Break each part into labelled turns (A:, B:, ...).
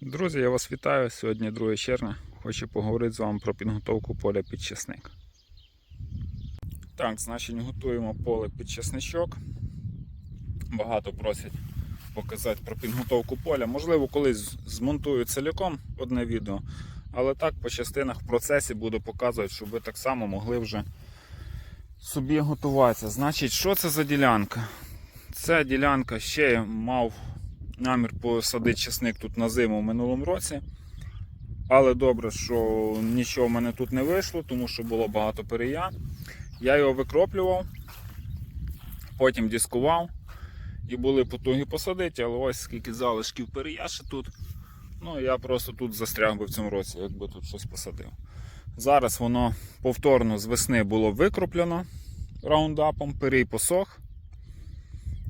A: Друзі, я вас вітаю. Сьогодні 2 червня. Хочу поговорити з вами про підготовку поля під часник. Так, значить готуємо поле під часничок. Багато просять показати про підготовку поля. Можливо, колись змонтую ціляком одне відео, але так по частинах в процесі буду показувати, щоб ви так само могли вже собі готуватися. Значить, що це за ділянка? Ця ділянка ще я мав намір посадити часник тут на зиму в минулому році. Але добре, що нічого в мене тут не вийшло, тому що було багато перея. Я його викроплював, потім дискував і були потуги посадити, але ось скільки залишків перея ще тут. Ну я просто тут застряг би в цьому році, якби тут щось посадив. Зараз воно повторно з весни було викроплено раундапом, перій посох.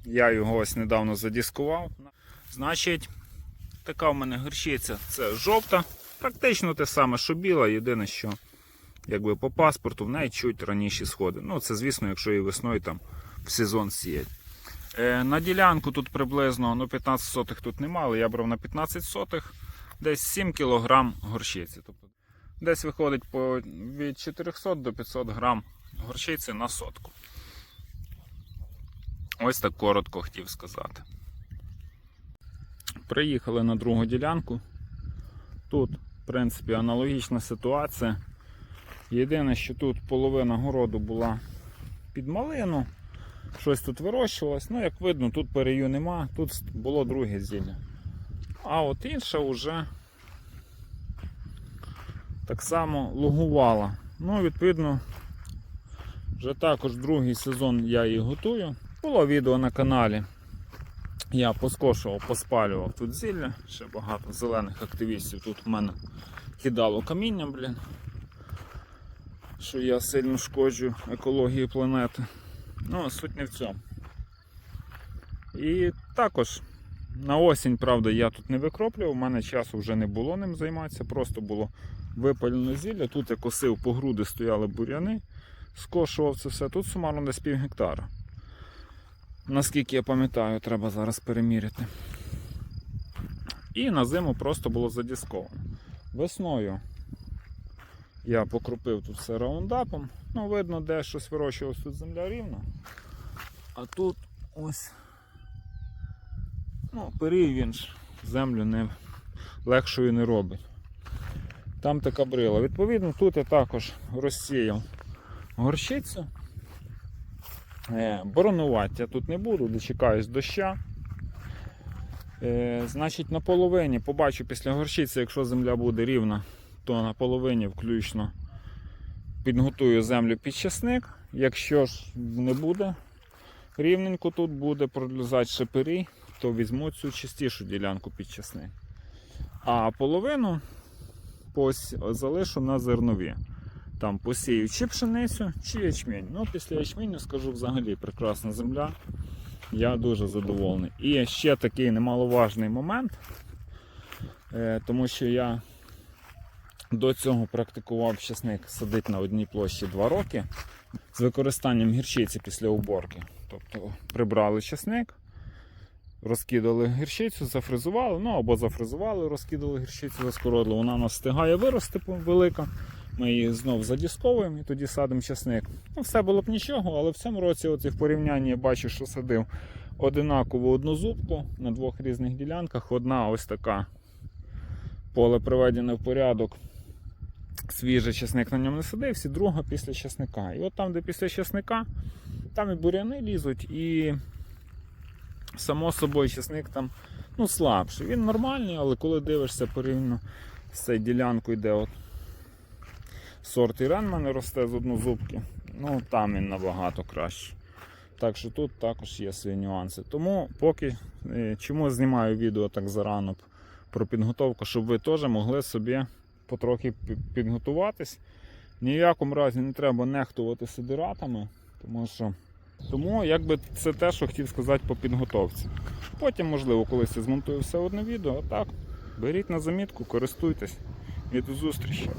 A: Я його ось недавно задіскував. Значить, така в мене горщиця це жовта. Практично те саме, що біла, єдине, що якби по паспорту в неї чуть раніші сходи. Ну, це, звісно, якщо і весною там в сезон сіять. Е, на ділянку тут приблизно ну, 15 сотих тут немає, але я брав на 15 сотих десь 7 кг горщиці. Тобто, десь виходить по, від 400 до 500 грам горщиці на сотку. Ось так коротко хотів сказати. Приїхали на другу ділянку. Тут, в принципі, аналогічна ситуація. Єдине, що тут половина городу була під малину, щось тут вирощувалось. Ну, як видно, тут перею нема, тут було друге зілля. А от інша вже так само лугувала. Ну, відповідно, вже також другий сезон я її готую. Було відео на каналі. Я поскошував, поспалював тут зілля, ще багато зелених активістів тут в мене кидало каміння, блін. Що я сильно шкоджу екології планети. Ну, суть не в цьому. І також на осінь, правда, я тут не викроплював, у мене часу вже не було ним займатися, просто було випалено зілля. Тут я косив по груди стояли буряни, скошував це все. Тут сумарно десь пів гектара. Наскільки я пам'ятаю, треба зараз переміряти. І на зиму просто було задісковано. Весною я покрупив тут все раундапом. Ну, видно, де щось вирощувалось, тут земля рівна. А тут ось ну, перій він ж землю не легшою не робить. Там така брила. Відповідно, тут я також розсіяв горщицю. Е, Боронувати я тут не буду, дочекаюсь доща. Е, Значить, на половині побачу після горщиці, якщо земля буде рівна, то на половині включно підготую землю під часник. Якщо ж не буде рівненько тут буде пролізати шипирі, то візьму цю чистішу ділянку під часник. А половину пос- залишу на зернові. Там посію чи пшеницю, чи ячмінь. Ну, після ячменю скажу взагалі прекрасна земля. Я дуже задоволений. І ще такий немаловажний момент, е, тому що я до цього практикував часник садити на одній площі 2 роки з використанням гірчиці після уборки. Тобто прибрали часник, розкидали гірчицю, зафризували, ну або зафризували, розкидали гірчицю заскородили. Вона у нас встигає вирости велика. Ми її знов задісковуємо і тоді садимо часник. Ну, все було б нічого, але в цьому році от і в порівнянні я бачу, що садив одинакову однозубку на двох різних ділянках. Одна ось така поле приведене в порядок. Свіжий часник на ньому не садився, друга після часника. І от там, де після часника, там і буряни лізуть, і само собою часник там ну, слабший. Він нормальний, але коли дивишся порівняно з цією ділянкою, де от сорт Ірен в мене росте з однозубки, ну там він набагато кращий. Так що тут також є свої нюанси. Тому поки е, чому знімаю відео так зарано про підготовку, щоб ви теж могли собі потрохи підготуватись. Ні в якому разі не треба нехтувати сидиратами, тому що тому якби це те, що хотів сказати по підготовці. Потім, можливо, колись я змонтую все одне відео, а так, беріть на замітку, користуйтесь. І до зустрічі.